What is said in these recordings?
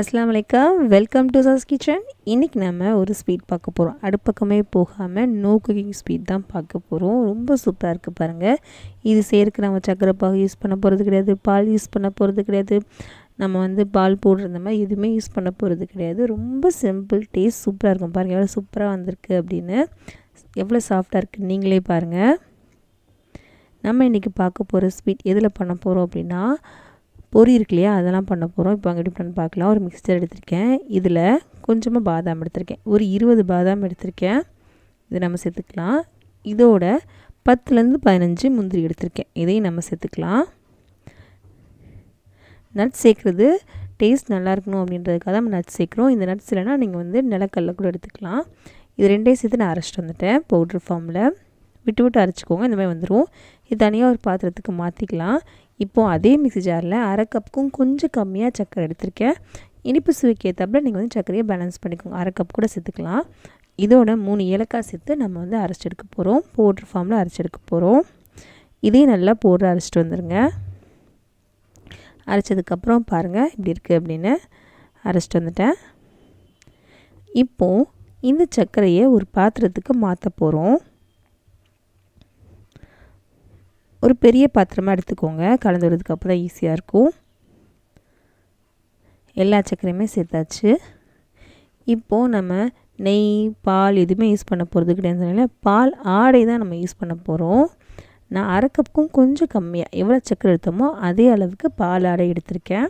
அஸ்லாம் வலைக்கம். Welcome to sauce kitchen இன்றைக்கி நம்ம ஒரு ஸ்வீட் பார்க்க போகிறோம் அடுப்பக்கமே போகாமல் நோ குக்கிங் ஸ்வீட் தான் பார்க்க போகிறோம் ரொம்ப சூப்பராக இருக்குது பாருங்கள் இது சேர்க்க நம்ம சக்கரை பாகு யூஸ் பண்ண போகிறது கிடையாது. பால் யூஸ் பண்ண போகிறது கிடையாது. நம்ம வந்து பால் போடுற இந்த மாதிரி எதுவுமே யூஸ் பண்ண போகிறது கிடையாது. ரொம்ப சிம்பிள் டேஸ்ட் சூப்பராக இருக்கும் பாருங்கள் எவ்வளோ சூப்பராக வந்திருக்கு அப்படின்னு. எவ்வளோ சாஃப்டாக இருக்குது நீங்களே பாருங்கள் நம்ம இன்றைக்கி பார்க்க போகிற ஸ்வீட் எதில் பண்ண போகிறோம் அப்படின்னா பொரி இருக்கு இல்லையா? அதெல்லாம் பண்ண போகிறோம் இப்போ அங்கே பண்ணி பார்க்கலாம். ஒரு மிக்சர் எடுத்திருக்கேன். இதில் கொஞ்சமாக பாதாம் எடுத்திருக்கேன். ஒரு இருபது பாதாம் எடுத்திருக்கேன். இதை நம்ம சேர்த்துக்கலாம். இதோட பத்துலேருந்து பதினஞ்சு முந்திரி எடுத்திருக்கேன். இதையும் நம்ம சேர்த்துக்கலாம். நட்ஸ் சேர்க்குறது டேஸ்ட் நல்லா இருக்கணும் அப்படின்றதுக்காக தான் நட்ஸ் சேர்க்குறோம். இந்த நட்ஸ் இல்லைனா நீங்கள் வந்து நிலக்கல்ல கூட எடுத்துக்கலாம். இது ரெண்டையும் சேர்த்து நான் அரைச்சிட்டு வந்துட்டேன். பவுட்ரு ஃபார்மில் விட்டு விட்டு அரைச்சிக்கோங்க. இந்த மாதிரி வந்துடும் இது தனியாக ஒரு பாத்திரத்துக்கு மாற்றிக்கலாம் இப்போது அதே மிக்சி ஜாரில் அரை கப்புக்கும் கொஞ்சம் கம்மியாக சர்க்கரை எடுத்திருக்கேன். இனிப்பு சுவைக்கு ஏற்றப்பில் நீங்கள் வந்து சர்க்கரையை பேலன்ஸ் பண்ணிக்கோங்க. அரை கப் கூட சேர்த்துக்கலாம். இதோட மூணு ஏலக்காய் சேர்த்து நம்ம வந்து அரைச்செடுக்க போகிறோம் பவுட்ரு ஃபார்மில் அரைச்செடுக்க போகிறோம் இதையும் நல்லா போட்டு அரைச்சிட்டு வந்துடுங்க அரைச்சதுக்கப்புறம் பாருங்கள் இப்படி இருக்குது அப்படின்னு அரைச்சிட்டு வந்துட்டேன். இப்போது இந்த சர்க்கரையை ஒரு பாத்திரத்துக்கு மாற்ற போகிறோம் ஒரு பெரிய பாத்திரமாக எடுத்துக்கோங்க. கலந்து வரதுக்கு அப்போ தான் ஈஸியாக இருக்கும். எல்லா சர்க்கரையுமே சேர்த்தாச்சு. இப்போது நம்ம நெய் பால் எதுவுமே யூஸ் பண்ண போகிறது கிடையாதுனால பால் ஆடை தான் நம்ம யூஸ் பண்ண போகிறோம் நான் அரை கப்புக்கும் கொஞ்சம் கம்மியாக எவ்வளோ சர்க்கரை எடுத்தோமோ அதே அளவுக்கு பால் ஆடை எடுத்திருக்கேன்.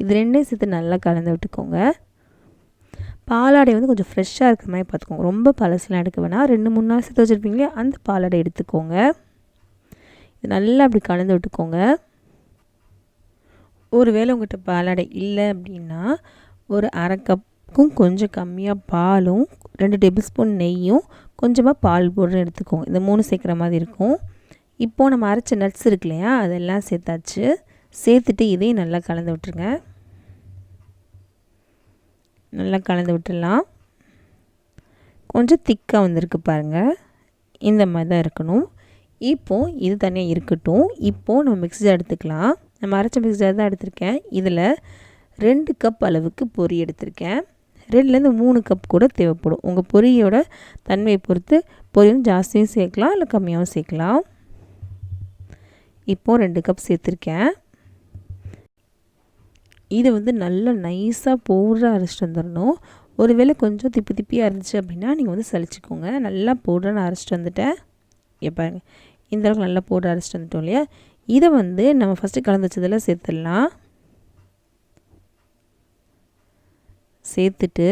இது ரெண்டையும் சேர்த்து நல்லா கலந்து விட்டுக்கோங்க. பாலாடை வந்து கொஞ்சம் ஃப்ரெஷ்ஷாக இருக்கிற மாதிரி பார்த்துக்கோங்க. ரொம்ப பழசுலாம் எடுக்க வேணாம். ரெண்டு மூணு நாள் சேர்த்து வச்சுருப்பீங்களே அந்த பாலாடை எடுத்துக்கோங்க. நல்லா அப்படி கலந்து விட்டுக்கோங்க. ஒருவேளை உங்கள்கிட்ட பாலாடை இல்லை அப்படின்னா ஒரு அரை கப்புக்கும் கொஞ்சம் கம்மியாக பாலும் ரெண்டு டேபிள் ஸ்பூன் நெய்யும் கொஞ்சமாக பால் பவுடரும் எடுத்துக்கோங்க. இந்த மூணு சேர்க்குற மாதிரி இருக்கும். இப்போது நம்ம அரைச்ச நட்ஸ் இருக்கு இல்லையா அதெல்லாம் சேர்த்தாச்சு. சேர்த்துட்டு இதையும் நல்லா கலந்து விட்டுருங்க. நல்லா கலந்து விட்டுடலாம். கொஞ்சம் திக்காக வந்திருக்கு பாருங்கள் இந்த மாதிரி தான் இருக்கணும். இப்போது இது தனியாக இருக்கட்டும். இப்போது நம்ம மிக்ஸி எடுத்துக்கலாம். நம்ம அரைச்ச மிக்ஸி தான் எடுத்திருக்கேன். இதில் ரெண்டு கப் அளவுக்கு பொரி எடுத்திருக்கேன். ரெண்டுலேருந்து மூணு கப் கூட தேவைப்படும். உங்கள் பொரியோட தன்மையை பொறுத்து பொரி ஜாஸ்தியும் சேர்க்கலாம் இல்லை கம்மியாகவும் சேர்க்கலாம். இப்போது ரெண்டு கப் சேர்த்துருக்கேன். இதை வந்து நல்லா நைஸாக பவுடராக அரைச்சிட்டு வந்துடணும் ஒருவேளை கொஞ்சம் திப்பி திப்பியாக இருந்துச்சு அப்படின்னா நீங்கள் வந்து சளிச்சிக்கோங்க நல்லா பவுடராக நான் அரைச்சிட்டு வந்துட்டேன். பாருங்கள் இந்த அளவுக்கு நல்லா போட்டு அரைச்சிட்டு வந்துட்டோம் இல்லையா? இதை வந்து நம்ம ஃபஸ்ட்டு கலந்து வச்சதில் சேர்த்துடலாம். சேர்த்துட்டு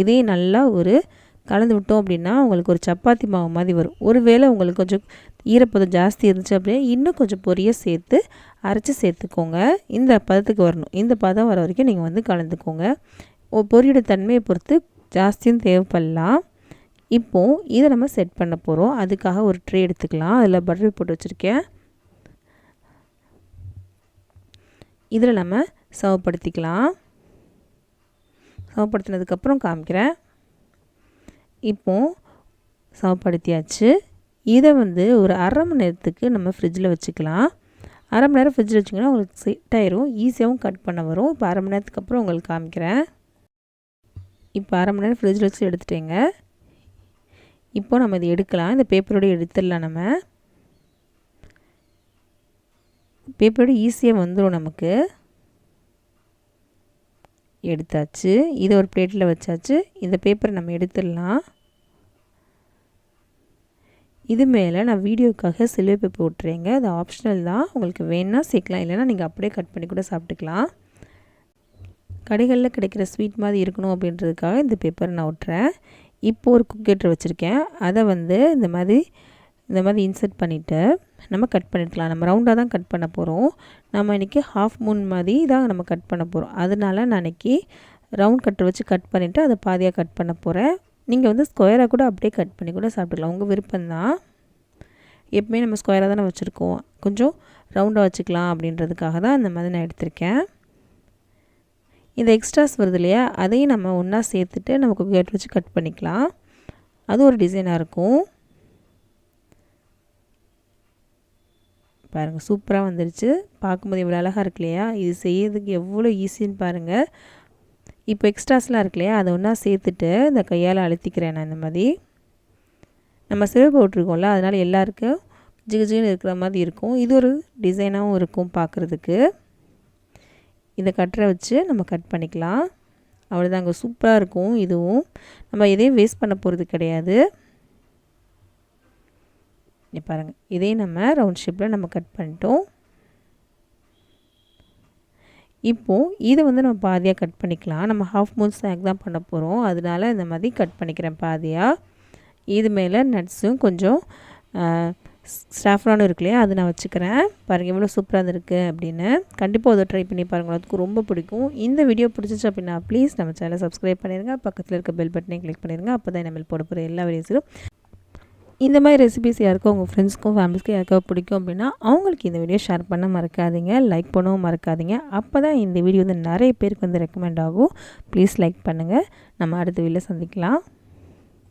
இதையும் நல்லா ஒரு கலந்து விட்டோம் அப்படின்னா உங்களுக்கு ஒரு சப்பாத்தி மாவு மாதிரி வரும். ஒருவேளை உங்களுக்கு கொஞ்சம் ஈரப்பதம் ஜாஸ்தி இருந்துச்சு அப்படின்னா இன்னும் கொஞ்சம் பொரிய சேர்த்து அரைச்சி சேர்த்துக்கோங்க. இந்த பதத்துக்கு வரணும். இந்த பதம் வர வரைக்கும் நீங்கள் வந்து கலந்துக்கோங்க. பொரியோட தன்மையை பொறுத்து ஜாஸ்தியும் தேவைப்படலாம். இப்போது இதை நம்ம செட் பண்ண போகிறோம் அதுக்காக ஒரு ட்ரே எடுத்துக்கலாம். அதில் பட்டர் போட்டு வச்சுருக்கேன். இதில் நம்ம சவப்படுத்திக்கலாம் சவப்படுத்தினதுக்கப்புறம் காமிக்கிறேன். இப்போது சவப்படுத்தியாச்சு இதை வந்து ஒரு அரை மணி நேரத்துக்கு நம்ம ஃப்ரிட்ஜில் வச்சுக்கலாம். அரை மணி நேரம் ஃப்ரிட்ஜில் வச்சிங்கன்னா உங்களுக்கு செட் ஆயிரும். ஈஸியாகவும் கட் பண்ண வரும். இப்போ அரை மணி நேரத்துக்கு அப்புறம் உங்களுக்கு காமிக்கிறேன். இப்போ அரை மணி நேரம் ஃப்ரிட்ஜில் வச்சு எடுத்துட்டேங்க. இப்போது நம்ம இதை எடுக்கலாம். இந்த பேப்பரோடு எடுத்துடலாம் நம்ம. பேப்பரோடு ஈஸியாக வந்துடும் நமக்கு. எடுத்தாச்சு. இதை ஒரு பிளேட்டில் வச்சாச்சு. இந்த பேப்பரை நம்ம எடுத்துடலாம். இது மேலே நான் வீடியோக்காக சில்வர் பேப்பர் விட்டுறேங்க அது ஆப்ஷனல் தான். உங்களுக்கு வேணால் சேர்க்கலாம். இல்லைனா நீங்கள் அப்படியே கட் பண்ணி கூட சாப்பிட்டுக்கலாம். கடைகளில் கிடைக்கிற ஸ்வீட் மாதிரி இருக்கணும் அப்படின்றதுக்காக இந்த பேப்பரை நான் விட்டுறேன் இப்போது ஒரு குக்கேட்டர் வச்சுருக்கேன். அதை வந்து இந்த மாதிரி இந்த மாதிரி இன்சர்ட் பண்ணிவிட்டு நம்ம கட் பண்ணிக்கலாம் நம்ம ரவுண்டாக தான் கட் பண்ண போகிறோம் நம்ம இன்றைக்கி ஹாஃப் மூன் மாதிரி தான் நம்ம கட் பண்ண போகிறோம் அதனால் நான் இன்றைக்கி ரவுண்ட் கட்டர் வச்சு கட் பண்ணிவிட்டு அதை பாதியாக கட் பண்ண போகிறேன் நீங்கள் வந்து ஸ்கொயராக கூட அப்படியே கட் பண்ணி கூட சாப்பிட்டுக்கலாம். உங்கள் விருப்பம்தான் எப்பவுமே நம்ம ஸ்கொயராக தானே வச்சுருக்கோம். கொஞ்சம் ரவுண்டாக வச்சுக்கலாம் அப்படின்றதுக்காக தான் இந்த மாதிரி நான் எடுத்திருக்கேன். இந்த எக்ஸ்ட்ராஸ் வருது இல்லையா? அதையும் நம்ம ஒன்றா சேர்த்துட்டு நம்ம கேட் வச்சு கட் பண்ணிக்கலாம். அது ஒரு டிசைனாக இருக்கும். பாருங்கள் சூப்பராக வந்துருச்சு. பார்க்கும்போது எவ்வளோ அழகாக இருக்கு இல்லையா? இது செய்யறதுக்கு எவ்வளோ ஈஸின்னு பாருங்கள் இப்போ எக்ஸ்ட்ராஸ்லாம் இருக்கு இல்லையா? அதை ஒன்றா சேர்த்துட்டு இந்த கையால் அழுத்திக்கிறேன் நான் இந்த மாதிரி. நம்ம சிறப்பு போட்டிருக்கோம்ல அதனால் எல்லாருக்கும் ஜிகுஜின்னு இருக்கிற மாதிரி இருக்கும். இது ஒரு டிசைனாகவும் இருக்கும் பார்க்குறதுக்கு. இதை கட்டுற வச்சு நம்ம கட் பண்ணிக்கலாம். அவ்வளோதாங்க சூப்பராக இருக்கும் இதுவும். நம்ம எதையும் வேஸ்ட் பண்ண போகிறது கிடையாது. பாருங்கள் இதையும் நம்ம ரவுண்ட் ஷேப்பில் நம்ம கட் பண்ணிட்டோம். இப்போது இதை வந்து நம்ம பாதியாக கட் பண்ணிக்கலாம். நம்ம ஹாஃப் மூன் ஸ்நாக் தான் பண்ண போகிறோம் அதனால இந்த மாதிரி கட் பண்ணிக்கிறேன் பாதியாக இது மேலே நட்ஸும் கொஞ்சம் ஸ்டாஃப்ரானும் இருக்கு இல்லையா அது நான் வச்சுக்கிறேன். பாருங்கள் எவ்வளோ சூப்பராக இருக்குது அப்படின்னு. கண்டிப்பாக அதை ட்ரை பண்ணி பாருங்கள் அதுக்கு ரொம்ப பிடிக்கும். இந்த வீடியோ பிடிச்சிச்சு அப்படின்னா ப்ளீஸ் நம்ம சேனலை சப்ஸ்கிரைப் பண்ணிடுங்க பக்கத்தில் இருக்க பெல் பட்டனையும் கிளிக் பண்ணிடுங்க அப்போ தான் நம்ம போட போகிற எல்லா வீடியோஸும் இந்த மாதிரி ரெசிபிஸ் யாருக்கும் உங்கள் ஃப்ரெண்ட்ஸ்க்கும் ஃபேமிலிஸ்க்கும் யாருக்காவது பிடிக்கும் அப்படின்னா அவங்களுக்கு இந்த வீடியோ ஷேர் பண்ண மறக்காதீங்க. லைக் பண்ணவும் மறக்காதீங்க. அப்போ தான் இந்த வீடியோ வந்து நிறைய பேருக்கு வந்து ரெக்கமெண்ட் ஆகும். ப்ளீஸ் லைக் பண்ணுங்கள் நம்ம அடுத்த வீடியோவில் சந்திக்கலாம்.